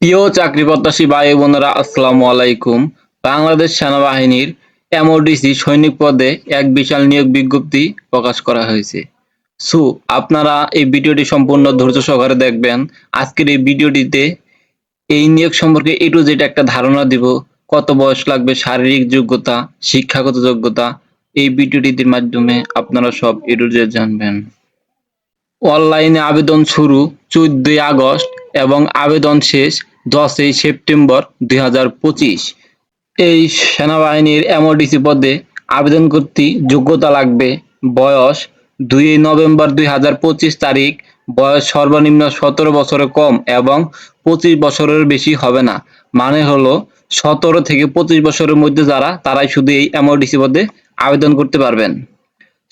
প্রিয় চাকরি প্রত্যাশী ভাই বোনেরা, আসসালামু আলাইকুম। বাংলাদেশ সেনাবাহিনীর এমওডিসি সৈনিক পদে এক বিশাল নিয়োগ বিজ্ঞপ্তি প্রকাশ করা হয়েছে। সো, আপনারা এই ভিডিওটি সম্পূর্ণ ধৈর্য সহকারে দেখবেন। আজকের এই ভিডিওটিতে এই নিয়োগ সম্পর্কে এ টু জেড একটা ধারণা দিব। কত বয়স লাগবে, শারীরিক যোগ্যতা, শিক্ষাগত যোগ্যতা, এই ভিডিওটির মাধ্যমে আপনারা সব এ জানবেন। অনলাইনে আবেদন শুরু চোদ্দই আগস্ট এবং আবেদন শেষ দশই সেপ্টেম্বর দুই হাজার পঁচিশ। এই সেনাবাহিনীর এমওডিসি পদে আবেদন করতে যোগ্যতা লাগবে বয়স দুই নভেম্বর দুই হাজার পঁচিশ তারিখ। বয়স সর্বনিম্ন সতেরো বছরের কম এবং পঁচিশ বছরের বেশি হবে না। মানে হলো সতেরো থেকে পঁচিশ বছরের মধ্যে যারা, তারাই শুধু এই এমওডিসি পদে আবেদন করতে পারবেন।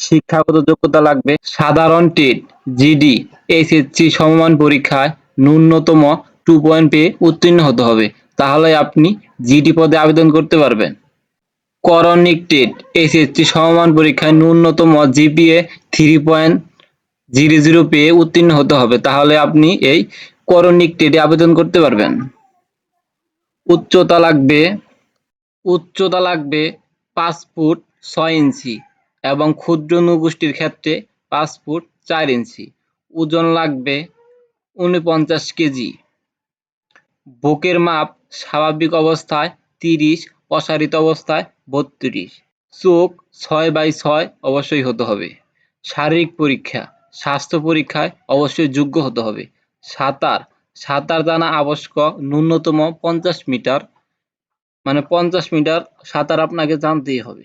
শিক্ষাগত যোগ্যতা লাগবে সাধারণ টেট, জিডি, এইচএসসি সমমান পরীক্ষায় ন্যূনতম টু পয়েন্ট পেয়ে উত্তীর্ণ হতে হবে, তাহলে আপনি জিডি পদে আবেদন করতে পারবেন। করণিক টেট এইচএসসি সমমান পরীক্ষায় ন্যূনতম GPA three point zero zero পেয়ে উত্তীর্ণ হতে হবে, তাহলে আপনি এই করণিক টেটে আবেদন করতে পারবেন। উচ্চতা লাগবে উচ্চতা লাগবে পাঁচ ফুট ছয় ইঞ্চি এবং ক্ষুদ্র নৌগোষ্ঠীর ক্ষেত্রে পাঁচ ফুট চার ইঞ্চি। ওজন লাগবে উনপঞ্চাশ কেজি। বুকের মাপ স্বাভাবিক অবস্থায় তিরিশ প্রসারিত অবস্থায় বত্রিশ। চোখ ছয় বাই ছয় অবশ্যই হতে হবে। শারীরিক পরীক্ষা, স্বাস্থ্য পরীক্ষায় অবশ্যই যোগ্য হতে হবে। সাঁতার সাঁতার জানা আবশ্যক ন্যূনতম পঞ্চাশ মিটার মানে পঞ্চাশ মিটার সাঁতার আপনাকে জানতেই হবে।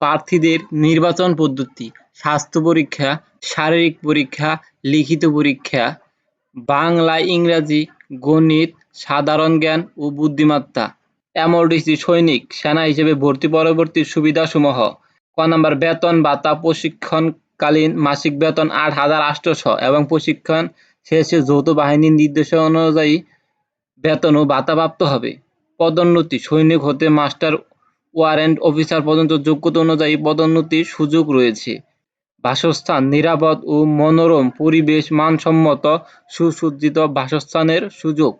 প্রার্থীদের নির্বাচন পদ্ধতি, স্বাস্থ্য পরীক্ষা, শারীরিক পরীক্ষা, লিখিত পরীক্ষা, বাংলা, ইংরাজি, গণিত সাধারণ জ্ঞান ও বুদ্ধিমত্তা। এমওডিসি সৈনিক, সেনা হিসেবে ভর্তি পরবর্তী সুবিধাসমূহ। ক নাম্বার, বেতন ভাতা প্রশিক্ষণকালীন মাসিক বেতন আট হাজার আটশোশো এবং প্রশিক্ষণ শেষে যৌথ বাহিনীর নির্দেশ অনুযায়ী বেতন ও ভাতাপ্রাপ্ত হবে। পদোন্নতি, সৈনিক হতে মাস্টার ওয়ারেন্ট অফিসার পর্যন্ত যোগ্যতা অনুযায়ী পদোন্নতির সুযোগ রয়েছে। বাসস্থান নিরাপদ ও মনোরম, পরিবেশ মানসম্মত, সুসজ্জিত বাসস্থানের সুযোগ।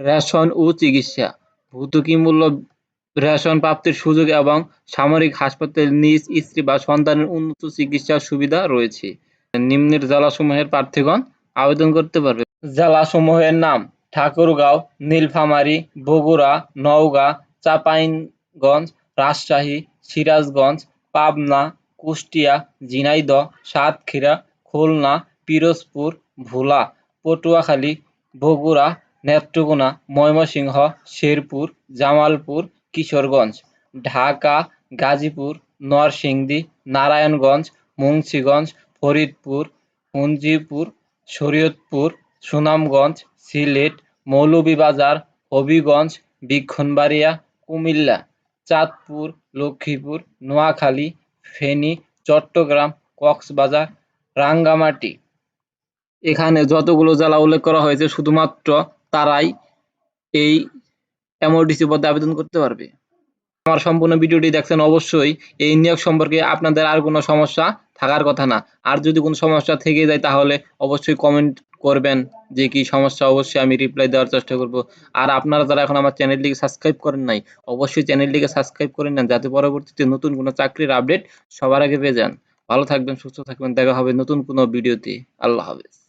রেশন ও চিকিৎসা। ভর্তুকি মূল্য রেশন প্রাপ্তির সুযোগ এবং সামরিক হাসপাতালে নিজ স্ত্রী বা সন্তানের উন্নত চিকিৎসার সুবিধা রয়েছে। নিম্নের জেলাসমূহের প্রার্থীগণ আবেদন করতে পারবে। জেলাসমূহের নাম ঠাকুরগাঁও, নীলফামারী, বগুড়া, নওগাঁ, চাঁপাইনগঞ্জ, রাজশাহী, সিরাজগঞ্জ, পাবনা, কুষ্টিয়া, ঝিনাইদহ, সাতক্ষীরা, খুলনা, পিরোজপুর, ভোলা, পটুয়াখালী, বগুড়া নেত্রকোনা, ময়মনসিংহ, শেরপুর, জামালপুর, কিশোরগঞ্জ, ঢাকা, গাজীপুর, নরসিংদী, নারায়ণগঞ্জ, মুন্সিগঞ্জ, ফরিদপুর, মুঞ্জিপুর, শরীয়তপুর, সুনামগঞ্জ, সিলেট, মৌলভীবাজার, হবিগঞ্জ ব্রাহ্মণবাড়িয়া কুমিল্লা, চাঁদপুর, লক্ষ্মীপুর, নোয়াখালী, ফেনী, চট্টগ্রাম, কক্সবাজার, রাঙ্গামাটি। এখানে যতগুলো জেলা উল্লেখ করা হয়েছে, শুধুমাত্র তারাই এই এমওডিসি পদে আবেদন করতে পারবে। আমার সম্পূর্ণ ভিডিওটি দেখছেন অবশ্যই। এই নিয়োগ সম্পর্কে আপনাদের আর কোনো সমস্যা থাকার কথা না। আর যদি কোনো সমস্যা থেকে যায়, তাহলে অবশ্যই কমেন্ট করবেন যে কি সমস্যা। অবশ্যই আমি রিপ্লাই দেওয়ার চেষ্টা করব। আর আপনারা যারা এখন আমার চ্যানেলটিকে সাবস্ক্রাইব করেন নাই, অবশ্যই চ্যানেলটিকে সাবস্ক্রাইব করে নেন যাতে পরবর্তীতে নতুন কোনো চাকরির আপডেট সবার আগে পেয়ে যান। ভালো থাকবেন, সুস্থ থাকবেন। দেখা হবে নতুন কোনো ভিডিওতে। আল্লাহ হাফেজ।